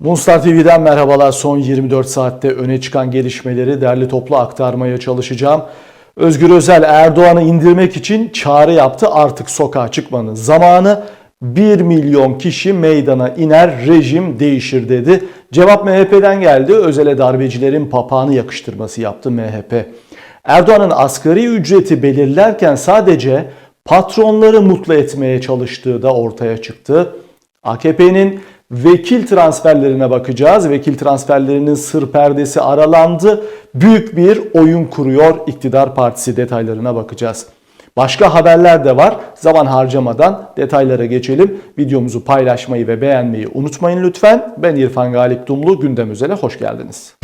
Munstar TV'den merhabalar. Son 24 saatte öne çıkan gelişmeleri derli toplu aktarmaya çalışacağım. Özgür Özel Erdoğan'ı indirmek için çağrı yaptı. Artık sokağa çıkmanın zamanı 1 milyon kişi meydana iner, rejim değişir dedi. Cevap MHP'den geldi. Özel'e darbecilerin papağanı yakıştırması yaptı MHP. Erdoğan'ın asgari ücreti belirlerken sadece patronları mutlu etmeye çalıştığı da ortaya çıktı. AKP'nin vekil transferlerine bakacağız. Vekil transferlerinin sır perdesi aralandı. Büyük bir oyun kuruyor iktidar partisi detaylarına bakacağız. Başka haberler de var. Zaman harcamadan detaylara geçelim. Videomuzu paylaşmayı ve beğenmeyi unutmayın lütfen. Ben İrfan Galip Dumlu. Gündem Özel'e hoş geldiniz.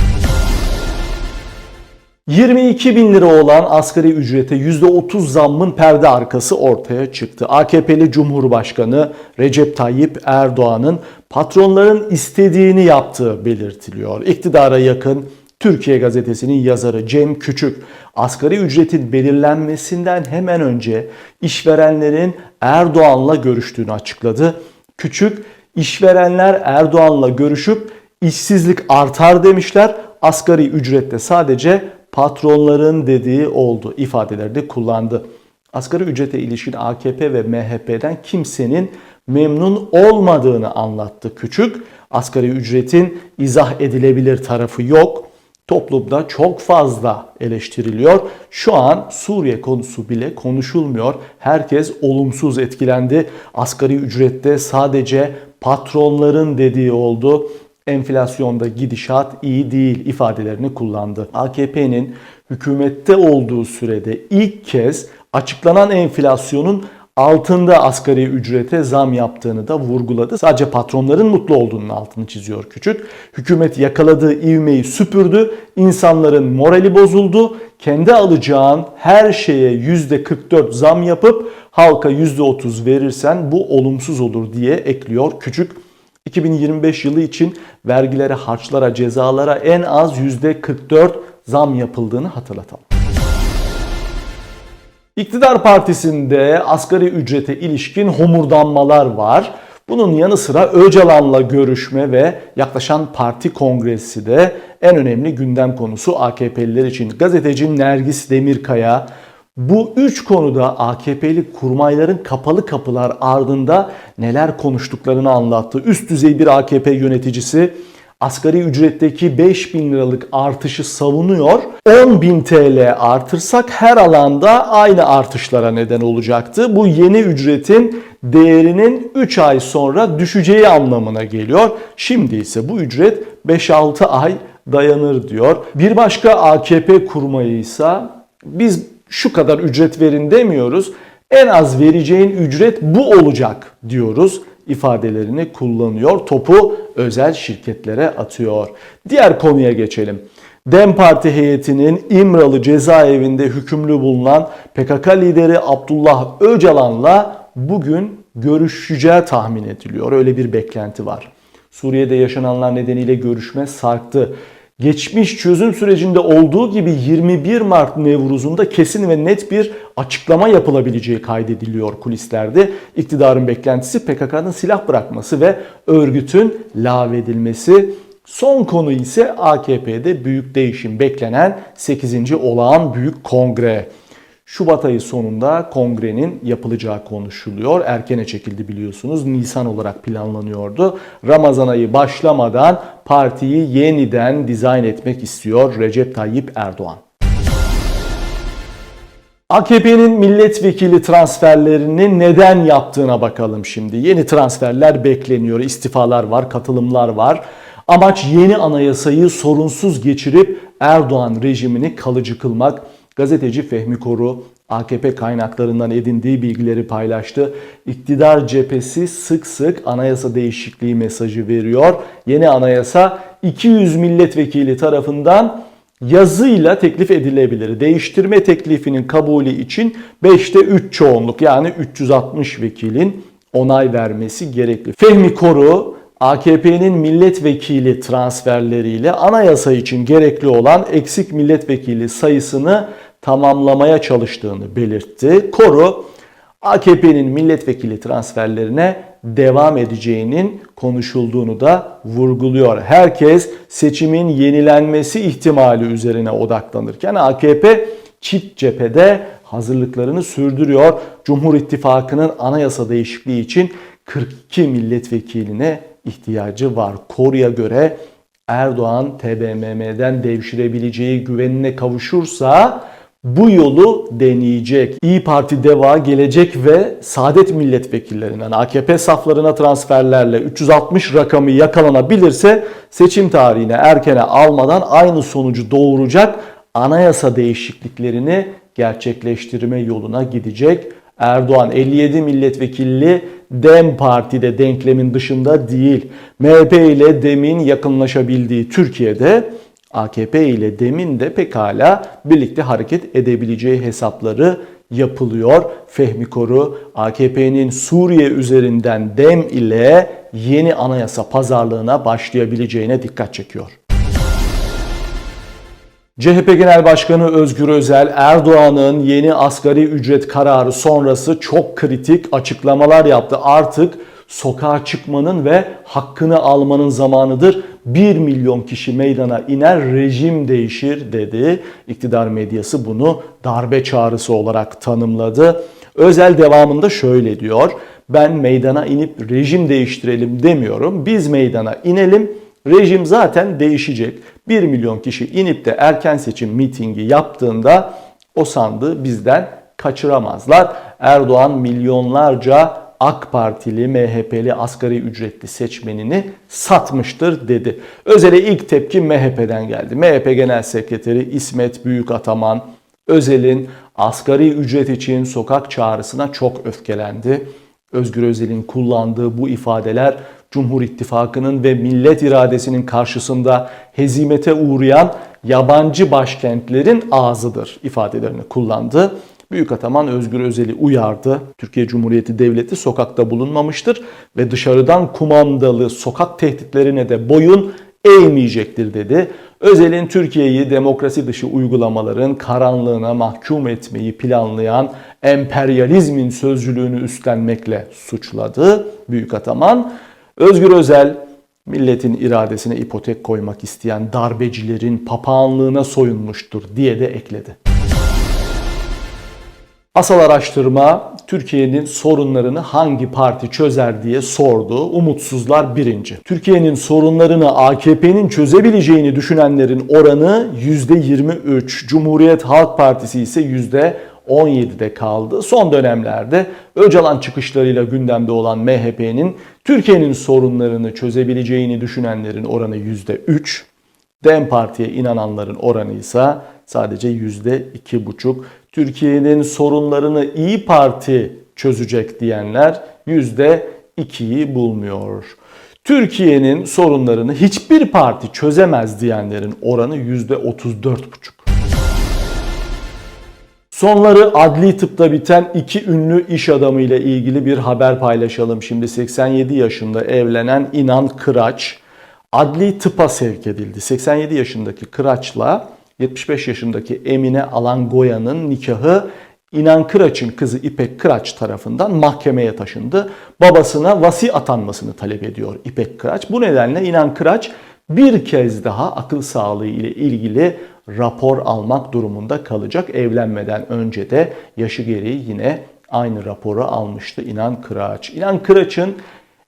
22 bin lira olan asgari ücrete %30 zammın perde arkası ortaya çıktı. AKP'li Cumhurbaşkanı Recep Tayyip Erdoğan'ın patronların istediğini yaptığı belirtiliyor. İktidara yakın Türkiye Gazetesi'nin yazarı Cem Küçük, asgari ücretin belirlenmesinden hemen önce işverenlerin Erdoğan'la görüştüğünü açıkladı. Küçük, işverenler Erdoğan'la görüşüp işsizlik artar demişler. Asgari ücrette sadece patronların dediği oldu ifadelerini kullandı. Asgari ücrete ilişkin AKP ve MHP'den kimsenin memnun olmadığını anlattı Küçük. Asgari ücretin izah edilebilir tarafı yok. Toplumda çok fazla eleştiriliyor. Şu an Suriye konusu bile konuşulmuyor. Herkes olumsuz etkilendi. Asgari ücrette sadece patronların dediği oldu enflasyonda gidişat iyi değil ifadelerini kullandı. AKP'nin hükümette olduğu sürede ilk kez açıklanan enflasyonun altında asgari ücrete zam yaptığını da vurguladı. Sadece patronların mutlu olduğunun altını çiziyor Küçük. Hükümet yakaladığı ivmeyi süpürdü. İnsanların morali bozuldu. Kendi alacağın her şeye %44 zam yapıp halka %30 verirsen bu olumsuz olur diye ekliyor Küçük. 2025 yılı için vergilere, harçlara, cezalara en az %44 zam yapıldığını hatırlatalım. İktidar partisinde asgari ücrete ilişkin homurdanmalar var. Bunun yanı sıra Öcalan'la görüşme ve yaklaşan parti kongresi de en önemli gündem konusu AKP'liler için. Gazeteci Nergis Demirkaya bu üç konuda AKP'li kurmayların kapalı kapılar ardında neler konuştuklarını anlattı. Üst düzey bir AKP yöneticisi asgari ücretteki 5 bin liralık artışı savunuyor. 10 bin TL artırsak her alanda aynı artışlara neden olacaktı. Bu yeni ücretin değerinin 3 ay sonra düşeceği anlamına geliyor. Şimdi ise bu ücret 5-6 ay dayanır diyor. Bir başka AKP kurmayı ise biz şu kadar ücret verin demiyoruz. En az vereceğin ücret bu olacak diyoruz ifadelerini kullanıyor. Topu özel şirketlere atıyor. Diğer konuya geçelim. DEM Parti heyetinin İmralı cezaevinde hükümlü bulunan PKK lideri Abdullah Öcalan'la bugün görüşeceği tahmin ediliyor. Öyle bir beklenti var. Suriye'de yaşananlar nedeniyle görüşme sarktı. Geçmiş çözüm sürecinde olduğu gibi 21 Mart Nevruz'unda kesin ve net bir açıklama yapılabileceği kaydediliyor kulislerde. İktidarın beklentisi PKK'nın silah bırakması ve örgütün lağvedilmesi. Son konu ise AKP'de büyük değişim beklenen 8. olağan büyük kongre. Şubat ayı sonunda kongrenin yapılacağı konuşuluyor. Erkene çekildi biliyorsunuz. Nisan olarak planlanıyordu. Ramazan ayı başlamadan partiyi yeniden dizayn etmek istiyor Recep Tayyip Erdoğan. AKP'nin milletvekili transferlerini neden yaptığına bakalım şimdi. Yeni transferler bekleniyor, istifalar var, katılımlar var. Amaç yeni anayasayı sorunsuz geçirip Erdoğan rejimini kalıcı kılmak. Gazeteci Fehmi Koru AKP kaynaklarından edindiği bilgileri paylaştı. İktidar cephesi sık sık anayasa değişikliği mesajı veriyor. Yeni anayasa 200 milletvekili tarafından yazıyla teklif edilebilir. Değiştirme teklifinin kabulü için 5'te 3 çoğunluk yani 360 vekilin onay vermesi gerekli. Fehmi Koru AKP'nin milletvekili transferleriyle anayasa için gerekli olan eksik milletvekili sayısını tamamlamaya çalıştığını belirtti. Koru AKP'nin milletvekili transferlerine devam edeceğinin konuşulduğunu da vurguluyor. Herkes seçimin yenilenmesi ihtimali üzerine odaklanırken AKP çift cephede hazırlıklarını sürdürüyor. Cumhur İttifakı'nın anayasa değişikliği için 42 milletvekiline ihtiyacı var. Koru'ya göre Erdoğan TBMM'den devşirebileceği güvenine kavuşursa bu yolu deneyecek. İyi Parti Deva Gelecek ve Saadet milletvekillerinden AKP saflarına transferlerle 360 rakamı yakalanabilirse seçim tarihine erkene almadan aynı sonucu doğuracak anayasa değişikliklerini gerçekleştirme yoluna gidecek. Erdoğan 57 milletvekilli DEM Parti'de denklemin dışında değil. MHP ile DEM'in yakınlaşabildiği Türkiye'de AKP ile DEM'in de pekala birlikte hareket edebileceği hesapları yapılıyor. Fehmi Koru AKP'nin Suriye üzerinden DEM ile yeni anayasa pazarlığına başlayabileceğine dikkat çekiyor. CHP Genel Başkanı Özgür Özel, Erdoğan'ın yeni asgari ücret kararı sonrası çok kritik açıklamalar yaptı. Artık sokağa çıkmanın ve hakkını almanın zamanıdır. 1 milyon kişi meydana iner, rejim değişir dedi. İktidar medyası bunu darbe çağrısı olarak tanımladı. Özel devamında şöyle diyor. Ben meydana inip rejim değiştirelim demiyorum. Biz meydana inelim. Rejim zaten değişecek. 1 milyon kişi inip de erken seçim mitingi yaptığında o sandığı bizden kaçıramazlar. Erdoğan milyonlarca AK Partili, MHP'li asgari ücretli seçmenini satmıştır dedi. Özel'e ilk tepki MHP'den geldi. MHP Genel Sekreteri İsmet Büyükataman, Özel'in asgari ücret için sokak çağrısına çok öfkelendi. Özgür Özel'in kullandığı bu ifadeler Cumhur İttifakı'nın ve millet iradesinin karşısında hezimete uğrayan yabancı başkentlerin ağzıdır ifadelerini kullandı. Büyük Ataman Özgür Özel'i uyardı. Türkiye Cumhuriyeti Devleti sokakta bulunmamıştır ve dışarıdan kumandalı sokak tehditlerine de boyun eğmeyecektir dedi. Özel'in Türkiye'yi demokrasi dışı uygulamaların karanlığına mahkum etmeyi planlayan emperyalizmin sözcülüğünü üstlenmekle suçladı. Büyük Ataman Özgür Özel milletin iradesine ipotek koymak isteyen darbecilerin papağanlığına soyunmuştur diye de ekledi. Asal araştırma Türkiye'nin sorunlarını hangi parti çözer diye sordu. Umutsuzlar birinci. Türkiye'nin sorunlarını AKP'nin çözebileceğini düşünenlerin oranı %23. Cumhuriyet Halk Partisi ise %17'de kaldı. Son dönemlerde Öcalan çıkışlarıyla gündemde olan MHP'nin Türkiye'nin sorunlarını çözebileceğini düşünenlerin oranı %3. DEM Parti'ye inananların oranı ise sadece %2,5. Türkiye'nin sorunlarını İyi Parti çözecek diyenler %2'yi bulmuyor. Türkiye'nin sorunlarını hiçbir parti çözemez diyenlerin oranı %34,5. Sonları adli tıpta biten iki ünlü iş adamı ile ilgili bir haber paylaşalım. Şimdi 87 yaşında evlenen İnan Kıraç adli tıpa sevk edildi. 87 yaşındaki Kıraç'la 75 yaşındaki Emine Alangoya'nın nikahı İnan Kıraç'ın kızı İpek Kıraç tarafından mahkemeye taşındı. Babasına vasi atanmasını talep ediyor İpek Kıraç. Bu nedenle İnan Kıraç bir kez daha akıl sağlığı ile ilgili rapor almak durumunda kalacak. Evlenmeden önce de yaşı gereği yine aynı raporu almıştı İnan Kıraç. İnan Kıraç'ın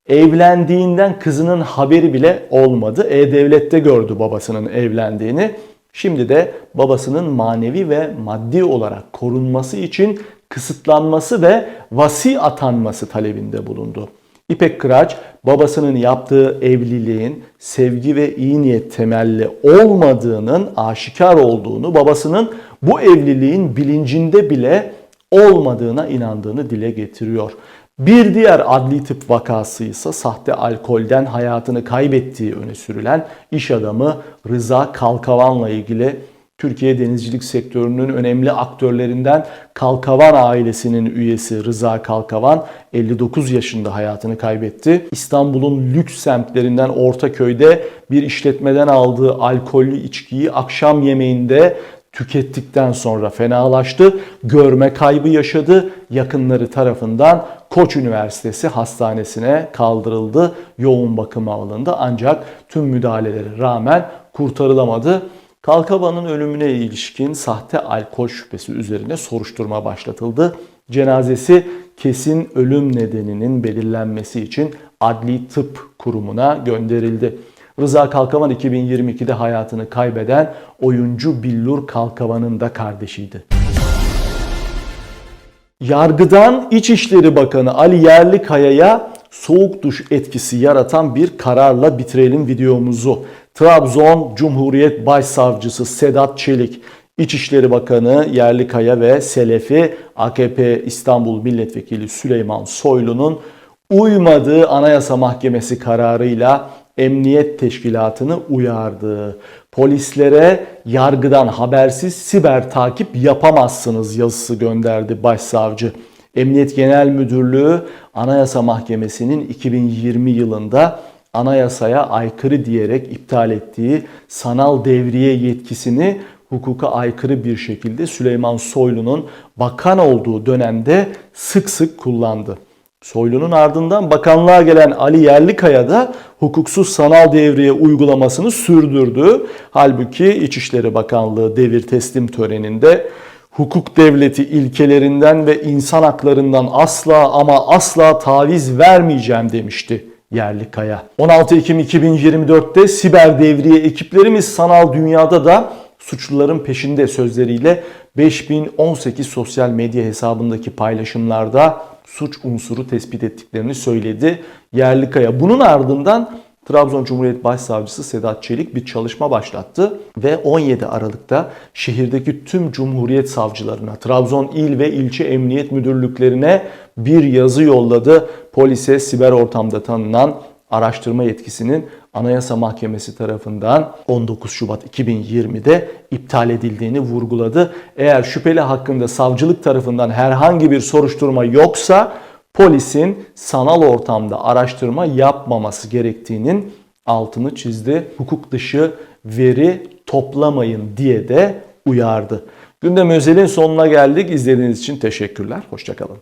evlendiğinden kızının haberi bile olmadı. E-Devlet'te gördü babasının evlendiğini. Şimdi de babasının manevi ve maddi olarak korunması için kısıtlanması ve vasi atanması talebinde bulundu. İpek Kıraç babasının yaptığı evliliğin sevgi ve iyi niyet temelli olmadığının aşikar olduğunu, babasının bu evliliğin bilincinde bile olmadığına inandığını dile getiriyor. Bir diğer adli tıp vakası ise sahte alkolden hayatını kaybettiği öne sürülen iş adamı Rıza Kalkavan'la ilgili Türkiye denizcilik sektörünün önemli aktörlerinden Kalkavan ailesinin üyesi Rıza Kalkavan 59 yaşında hayatını kaybetti. İstanbul'un lüks semtlerinden Ortaköy'de bir işletmeden aldığı alkollü içkiyi akşam yemeğinde tükettikten sonra fenalaştı. Görme kaybı yaşadı. Yakınları tarafından Koç Üniversitesi Hastanesi'ne kaldırıldı. Yoğun bakıma alındı ancak tüm müdahalelere rağmen kurtarılamadı. Kalkavan'ın ölümüne ilişkin sahte alkol şüphesi üzerine soruşturma başlatıldı. Cenazesi kesin ölüm nedeninin belirlenmesi için Adli Tıp Kurumu'na gönderildi. Rıza Kalkavan 2022'de hayatını kaybeden oyuncu Billur Kalkavan'ın da kardeşiydi. Yargıdan İçişleri Bakanı Ali Yerlikaya'ya soğuk duş etkisi yaratan bir kararla bitirelim videomuzu. Trabzon Cumhuriyet Başsavcısı Sedat Çelik, İçişleri Bakanı Yerlikaya ve Selefi AKP İstanbul Milletvekili Süleyman Soylu'nun uymadığı Anayasa Mahkemesi kararıyla Emniyet Teşkilatı'nı uyardı. Polislere yargıdan habersiz siber takip yapamazsınız yazısı gönderdi başsavcı. Emniyet Genel Müdürlüğü Anayasa Mahkemesi'nin 2020 yılında anayasaya aykırı diyerek iptal ettiği sanal devriye yetkisini hukuka aykırı bir şekilde Süleyman Soylu'nun bakan olduğu dönemde sık sık kullandı. Soylu'nun ardından bakanlığa gelen Ali Yerlikaya da hukuksuz sanal devriye uygulamasını sürdürdü. Halbuki İçişleri Bakanlığı devir teslim töreninde hukuk devleti ilkelerinden ve insan haklarından asla ama asla taviz vermeyeceğim demişti Yerlikaya. 16 Ekim 2024'te siber devriye ekiplerimiz sanal dünyada da suçluların peşinde sözleriyle 5018 sosyal medya hesabındaki paylaşımlarda suç unsuru tespit ettiklerini söyledi Yerlikaya. Bunun ardından Trabzon Cumhuriyet Başsavcısı Sedat Çelik bir çalışma başlattı ve 17 Aralık'ta şehirdeki tüm Cumhuriyet savcılarına, Trabzon il ve ilçe emniyet müdürlüklerine bir yazı yolladı. Polise siber ortamda tanınan araştırma yetkisinin Anayasa Mahkemesi tarafından 19 Şubat 2020'de iptal edildiğini vurguladı. Eğer şüpheli hakkında savcılık tarafından herhangi bir soruşturma yoksa polisin sanal ortamda araştırma yapmaması gerektiğinin altını çizdi. Hukuk dışı veri toplamayın diye de uyardı. Gündem özelin sonuna geldik. İzlediğiniz için teşekkürler. Hoşçakalın.